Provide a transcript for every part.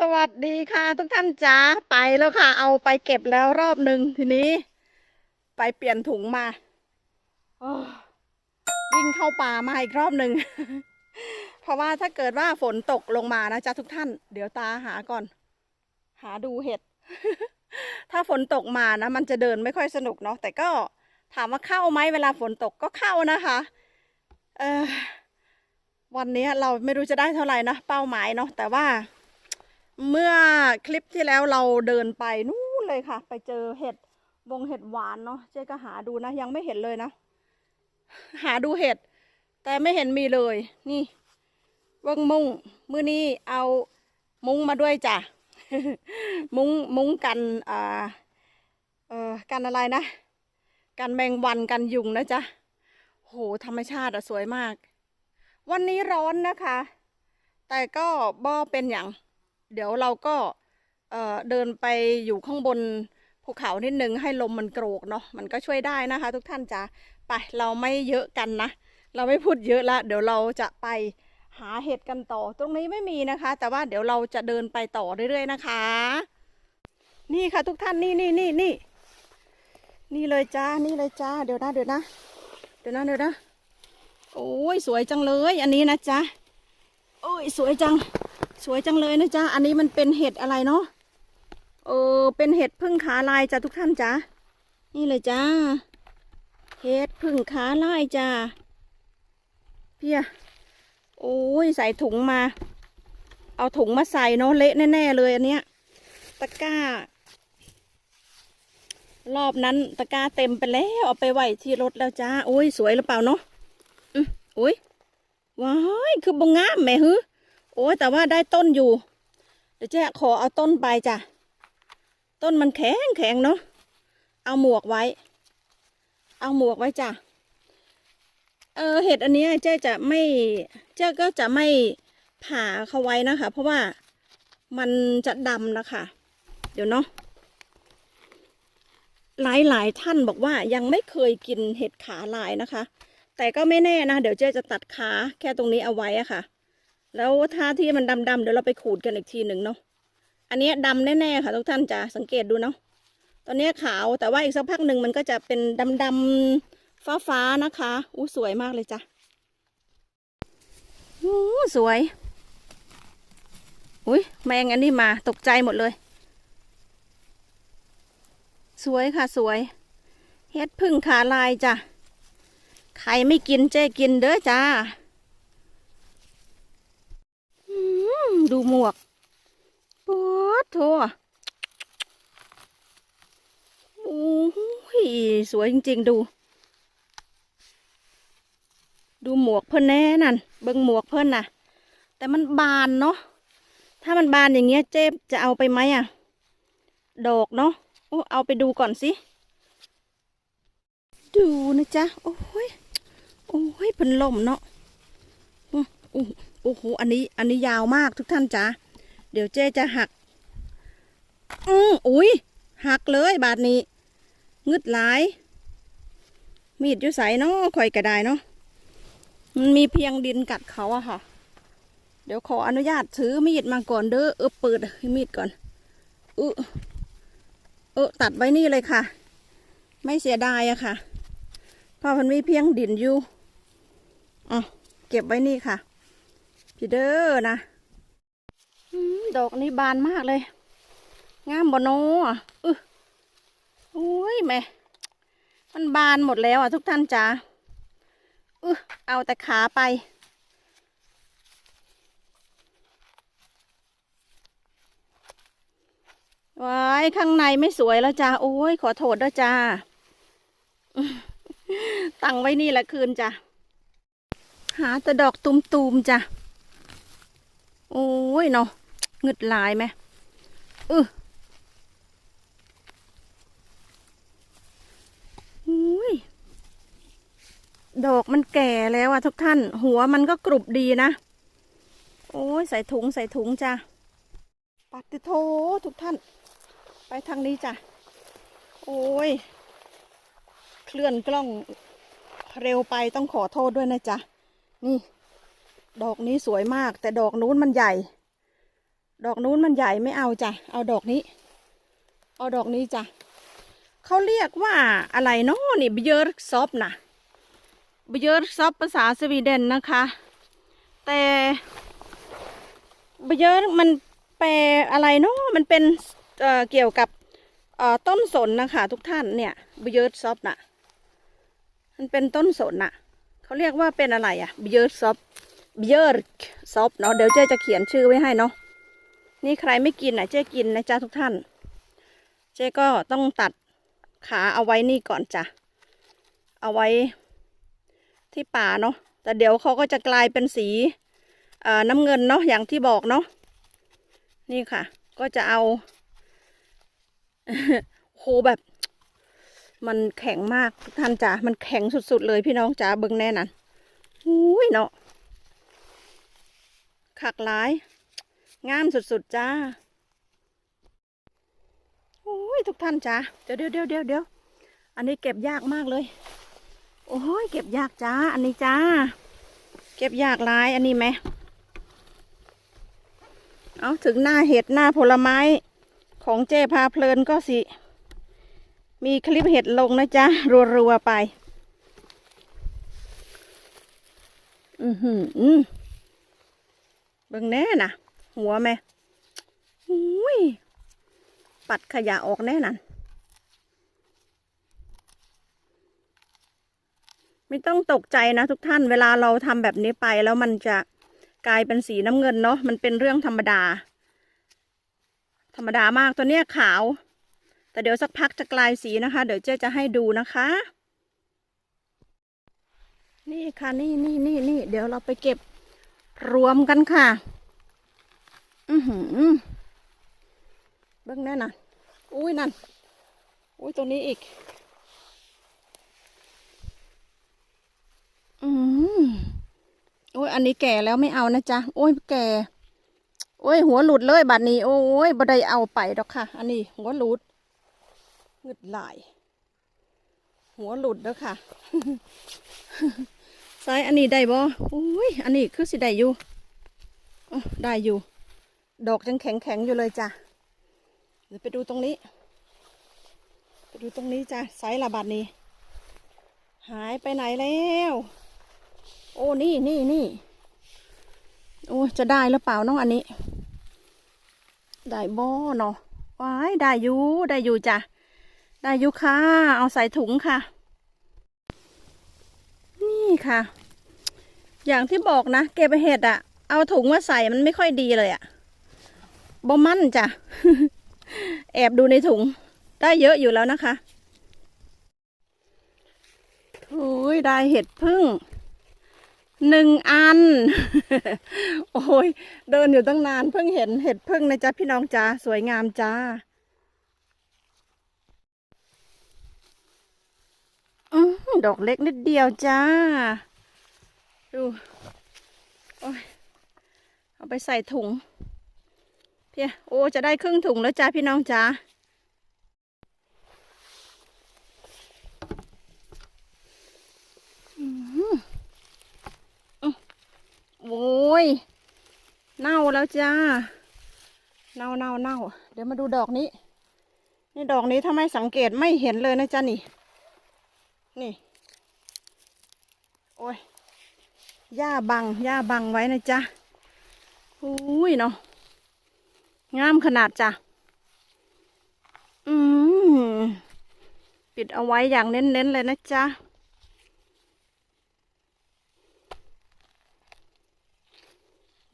สวัสดีค่ะ ทุกท่านจ้าไปแล้วค่ะ เอาไปเก็บแล้วรอบหนึ่งทีนี้ ไปเปลี่ยนถุงมาวิ่งเข้าป่ามาอีกรอบหนึ่ง เพราะว่าถ้าเกิดว่าฝนตกลงมานะจ๊ะทุกท่าน เดี๋ยวตาหาก่อน หาดูเห็ด ถ้าฝนตกมานะ มันจะเดินไม่ค่อยสนุกเนาะแต่ก็ถามว่าเข้าไหมเวลาฝนตกก็เข้านะคะเออวันนี้เราไม่รู้จะได้เท่าไหร่นะเป้าหมายเนาะแต่ว่า เมื่อคลิปที่แล้วเราเดินไปนู่นเลยค่ะ ไปเจอเห็ดวงเห็ดหวานเนาะเจ๊ก็หาดูนะ ยังไม่เห็นเลยนะ หาดูเห็ด แต่ไม่เห็นมีเลย นี่เวิงมุงมือนี้เอามุ้งมาด้วยจ้ะ มุ้งมุ้งกันอ่าเอ่อกันอะไรนะ กันแมงวันกันยุงนะจ๊ะโหธรรมชาติอะสวยมาก วันนี้ร้อนนะคะ แต่ก็บ่เป็นอย่าง เดี๋ยวเราก็เเดินไปอยู่ข้างบนภูเขานิดนึงให้ลมมันโกรกเนาะมันก็ช่วยได้นะคะ ทุกท่านจ้ะไปเราไม่เยอะกันนะ เราไม่พูดเยอะละเดี๋ยวเราจะไปหาเห็ดกันต่อ ตรงนี้ไม่มีนะคะ แต่ว่าเดี๋ยวเราจะเดินไปต่อเรื่อยๆนะคะ นี่ค่ะทุกท่านนี่นี่นี่นี่นี่เลยจ้านี่เลยจ้าเดี๋ยวนะเดี๋ยวนะเดี๋ยวนะเดี๋ยวนะโอ้ยสวยจังเลย อันนี้นะจ๊ะโอ้ยสวยจัง สวยจังเลยนะจ๊ะ อันนี้มันเป็นเห็ดอะไรเนาะ เออ เป็นเห็ดพึ่งขาลายจ้ะทุกท่านจ้ะ นี่เลยจ้า เห็ดพึ่งขาลายจ้า เพียโอ้ยใส่ถุงมา เอาถุงมาใส่เนาะเละแน่ๆเลยอันเนี้ย ตะกร้า รอบนั้นตะกร้าเต็มไปแล้วเอาไปไว้ที่รถแล้วจ้า โอ้ยสวยหรือเปล่าเนาะอือโอ้ยว้ายคือบงงามแม่ฮึ โอ้ยแต่ว่าได้ต้นอยู่ เดี๋ยวเจ๊ขอเอาต้นไปจ้ะ ต้นมันแข็งแข็งเนาะ เอาหมวกไว้ เอาหมวกไว้จ้ะ เออเห็ดอันนี้เจ๊จะไม่ เจ๊ก็จะไม่ผ่าเขาไว้นะคะ เพราะว่ามันจะดำนะคะ เดี๋ยวเนาะ หลายหลายท่านบอกว่ายังไม่เคยกินเห็ดขาลายนะคะ แต่ก็ไม่แน่นะ เดี๋ยวเจ๊จะตัดขาแค่ตรงนี้เอาไว้อะค่ะ แล้วถ้าที่มันดำๆเดี๋ยวเราไปขูดกันอีกทีหนึ่งเนาะ อันนี้ดำแน่ๆค่ะทุกท่านจะสังเกตดูเนาะ ตอนนี้ขาวแต่ว่าอีกสักพักหนึ่งมันก็จะเป็นดำๆฟ้าๆนะคะ อู้สวยมากเลยจ้ะอู้สวย อุ้ยแมงอันนี้มาตกใจหมดเลย สวยค่ะสวย เฮ็ดพึ่งขาลายจ้ะ ใครไม่กินเจ๊กินเด้อจ้า อืม ดูหมวกปอดโถโอ้ยสวยจริง ๆ ดู ดูหมวกเพิ่นแน่นั่น เบิ่งหมวกเพิ่นน่ะ แต่มันบานเนาะ ถ้ามันบานอย่างเงี้ยเจ๊จะเอาไปไหมอะ ดอกเนาะ โอ้เอาไปดูก่อนสิ ดูนะจ๊ะ โอ้ย โอ้ยเพิ่นล่มเนาะอู้ โอ้โห อันนี้ อันนี้ยาวมากทุกท่านจ้ะเดี๋ยวเจ๊จะหัก อืออุ้ย หักเลยบาทนี้ งึดหลาย มีดอยู่ใสเนาะข่อยกระไดเนาะ มันมีเพียงดินกัดเขาอะค่ะ เดี๋ยวขออนุญาตถือมีดมาก่อนเด้อ เออเปิดมีดก่อนเออเออตัดไว้นี่เลยค่ะ ไม่เสียดายอะค่ะ เพราะมันมีเพียงดินอยู่อะเก็บไว้นี่ค่ะ พี่เด้อนะดอกนี้บานมากเลย งามบโนอะอุ้ยแม่มันบานหมดแล้วอะทุกท่านจ้าเออเอาแต่ขาไป ว้ายข้างในไม่สวยแล้วจ้า โอ้ย ขอโทษด้วยจ้า ตั้งไว้นี่แหละคืนจ้าหาแต่ดอกตุมๆจ้า โอ้ยเนาะเงึดลายไหมอืออุ้ยดอกมันแก่แล้วอะทุกท่าน หัวมันก็กรุบดีนะ โอ้ยใส่ถุงใส่ถุงจ้ะปัดติโททุกท่าน ไปทางนี้จ้ะ โอ้ย เคลื่อนกล้องเร็วไปต้องขอโทษด้วยนะจ๊ะ นี่ ดอกนี้สวยมาก แต่ดอกนู้นมันใหญ่ ดอกนู้นมันใหญ่ไม่เอาจ้ะ เอาดอกนี้ เอาดอกนี้จ้ะเขาเรียกว่าอะไรเนาะนี่เบยร์ซอฟนะเบยร์ซอฟภาษาสวีเดนนะคะ แต่เบยร์มันแปลอะไรเนาะมันเป็นเเกี่ยวกับต้นสนนะคะทุกท่านเนี่ยเบยร์ซอฟน่ะมันเป็นต้นสนน่ะเขาเรียกว่าเป็นอะไรอะเบยร์ซอฟ เบยร์ซอฟเนาะเดี๋ยวเจ๊จะเขียนชื่อไว้ให้เนาะนี่ใครไม่กินอะเจ๊กินนะจ๊ะทุกท่าน เจ๊ก็ต้องตัดขาเอาไว้นี่ก่อนจ้ะเอาไว้ที่ป่าเนาะแต่เดี๋ยวเขาก็จะกลายเป็นสีน้ำเงินเนาะอย่างที่บอกเนาะนี่ค่ะ ก็จะเอาโหแบบ มันแข็งมากทุกท่านจ๋ามันแข็งสุดๆเลยพี่น้องจ๋าเบิ่งแน่นั่นอุ้ยเนาะ ขักหลาย งามสุดๆจ้า โอ้ยทุกท่านจ้าเดี๋ยวเดี๋ยวเดี๋ยวเดี๋ยวเดี๋ยวอันนี้เก็บยากมากเลย โอ้ยเก็บยากจ้า อันนี้จ้า เก็บยากหลายอันนี้ไหม เอาถึงหน้าเห็ดหน้าผลไม้ของเจ้พาเพลินก็สิ มีคลิปเห็ดลงนะจ๊ะ รัว ๆ ไป อือหืออือ บิ่งแน่น่ะหัวแม่อุ้ยปัดขยะออกแน่นั่นไม่ต้องตกใจนะทุกท่านเวลาเราทำแบบนี้ไปแล้วมันจะกลายเป็นสีน้ำเงินเนาะมันเป็นเรื่องธรรมดา ธรรมดามากตัวเนี้ยขาว แต่เดี๋ยวสักพักจะกลายสีนะคะ เดี๋ยวเจ๊จะให้ดูนะคะ นี่ค่ะนี่นี่นี่นี่เดี๋ยวเราไปเก็บ รวมกันค่ะ อือหือเบิ้องแน่น่ะ อุ้ยนั่น อุ้ยตรงนี้อีก อืมโอ้ยอันนี้แก่แล้วไม่เอานะจ๊ะ โอ้ยแก่ โอ้ย หัวหลุดเลยบัดนี้ โอ้ยบ่ได้เอาไปดอกค่ะ อันนี้ หัวหลุดเงึดหลายหัวหลุดแล้วค่ะ ซ้ายอันนี้ได้บ่อุ้ย อันนี้คือสิได้อยู่ได้อยู่ ดอกยังแข็งแข็งๆอยู่เลยจ้ะ เดี๋ยวไปดูตรงนี้ ไปดูตรงนี้จ้ะไซส์ระบาดนี้ หายไปไหนแล้ว โอ้ นี่นี่นี่โอ้จะได้หรือเปล่าน้องอันนี้ ได้บ่เนาะว้ายได้อยู่ ได้อยู่จ้ะ ได้อยู่ค่ะ เอาใส่ถุงค่ะ ค่ะ อย่างที่บอกนะเก็บเห็ดอะเอาถุงมาใส่มันไม่ค่อยดีเลยอะบ่มั่นจ้ะ แอบดูในถุง ได้เยอะอยู่แล้วนะคะอุ้ยได้เห็ดพึ่งหนึ่งอัน โอ้ย เดินอยู่ตั้งนานเพิ่งเห็นเห็ดพึ่งนะจ๊ะพี่น้องจ้าสวยงามจ้า อดอกเล็กนิดเดียวจ้า ดูอเอาไปใส่ถุง เพียโอ้จะได้ครึ่งถุงแล้วจ้าพี่น้องจ้าอื้อหืออื้อโอ้ย เน่าแล้วจ้า เน่าเน่าเน่า เดี๋ยวมาดูดอกนี้ นี่ดอกนี้ถ้าไม่สังเกตไม่เห็นเลยนะจ้านี่ นี่ โอ้ยหญ้าบังหญ้าบังไว้นะจ๊ะอุ้ยเนาะงามขนาดจ้ะ อืมปิดเอาไว้อย่างเน้นๆเลยนะจ๊ะ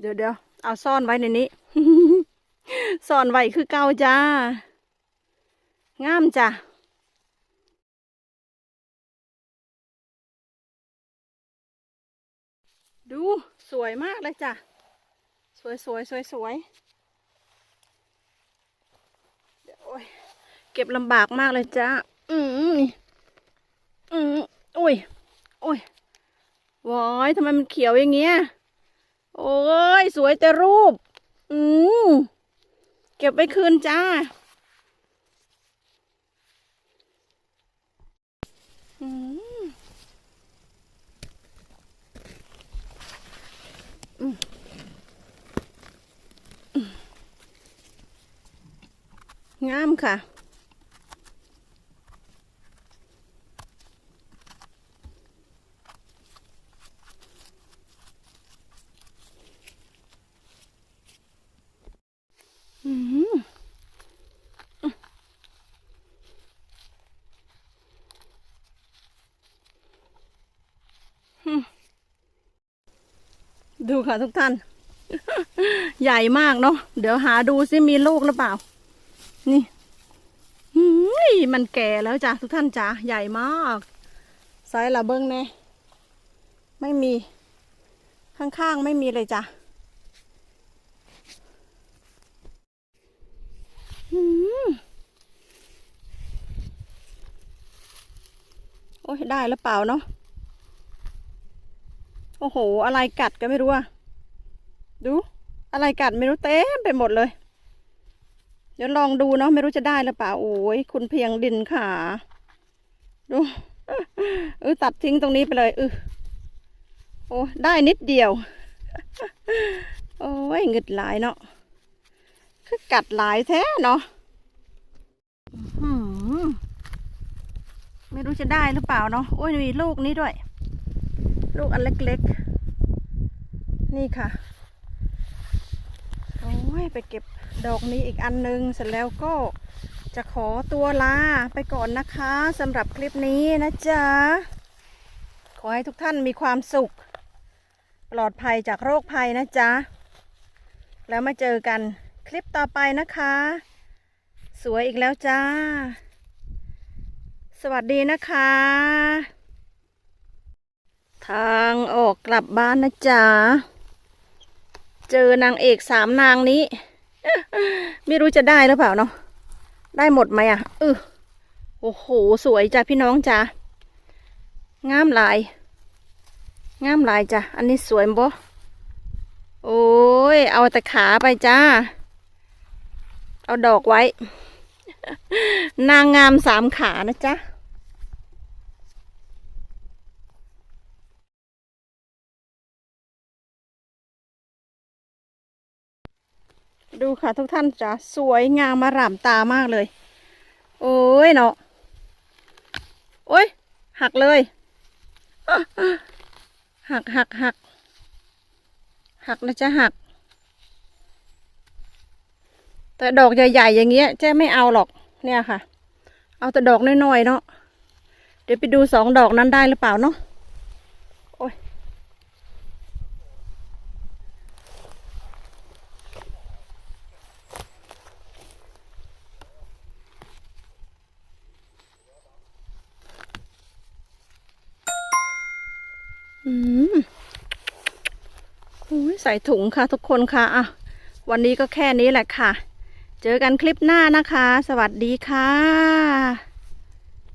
เดี๋ยวเดี๋ยวเอาซ่อนไว้ในนี้ ซ่อนไว้คือเก่าจ้า งามจ้ะ ดูสวยมากเลยจ้ะ สวยสวยสวยสวยเดี๋ยวโอ้ยเก็บลำบากมากเลยจ้ะ อืมนี่อืมอุ้ยอุ้ยว้ายทำไมมันเขียวอย่างเงี้ย โอ้ย สวยแต่รูป อืมเก็บไว้คืนจ้า อืมอืมอืม งามค่ะ อืมดูค่ะทุกท่าน ใหญ่มากเนาะเดี๋ยวหาดูซิมีลูกหรือเปล่า นี่มันแก่แล้วจ้ะทุกท่านจ้ะใหญ่มากไซส์ละเบิ้งแน่ไม่มี ข้างๆไม่มีเลยจ้ะอโอ้ยได้หรือเปล่าเนาะโอ้โห อะไรกัดก็ไม่รู้อะดู อะไรกัดไม่รู้เต็มไปหมดเลย เดี๋ยวลองดูเนาะไม่รู้จะได้หรือเปล่าโอ้ยคุณเพียงดินขาดูเออตัดทิ้งตรงนี้ไปเลยเออโอ้ได้นิดเดียว โอ้ยเงึดหลายเนาะคือกัดหลายแท้เนาะไม่รู้จะได้หรือเปล่าเนาะโอ้ยมีลูกนี้ด้วย ลูกอันเล็กๆ นี่ค่ะ โอ้ยไปเก็บ ดอกนี้อีกอันนึงเสร็จแล้วก็จะขอตัวลาไปก่อนนะคะสำหรับคลิปนี้นะจ๊ะ ขอให้ทุกท่านมีความสุข ปลอดภัยจากโรคภัยนะจ๊ะ แล้วมาเจอกันคลิปต่อไปนะคะ สวยอีกแล้วจ้า สวัสดีนะคะ ทางออกกลับบ้านนะจ๊ะ เจอนางเอกสามนางนี้ ไม่รู้จะได้หรือเปล่าเนาะได้หมดไหมอะเออโอ้โห สวยจ้ะพี่น้องจ้ะงามหลาย งามหลายจ้ะอันนี้สวยบ่โอ้ย เอาแต่ขาไปจ้า เอาดอกไว้ นางงามสามขานะจ๊ะ ดูค่ะทุกท่านจ้ะสวยงามมาร่ำตามากเลย โอ้ยเนาะโอ้ย หักเลย หักหักหักหักนะจะหัก แต่ดอกใหญ่ๆอย่างเงี้ยเจ๊ไม่เอาหรอกเนี่ยค่ะ เอาแต่ดอกน้อยๆเนาะเดี๋ยวไปดูสองดอกนั้นได้หรือเปล่าเนาะโอ้ย อืมอุ้ย ใส่ถุงค่ะทุกคนค่ะอะวันนี้ก็แค่นี้แหละค่ะ เจอกันคลิปหน้านะคะ สวัสดีค่ะ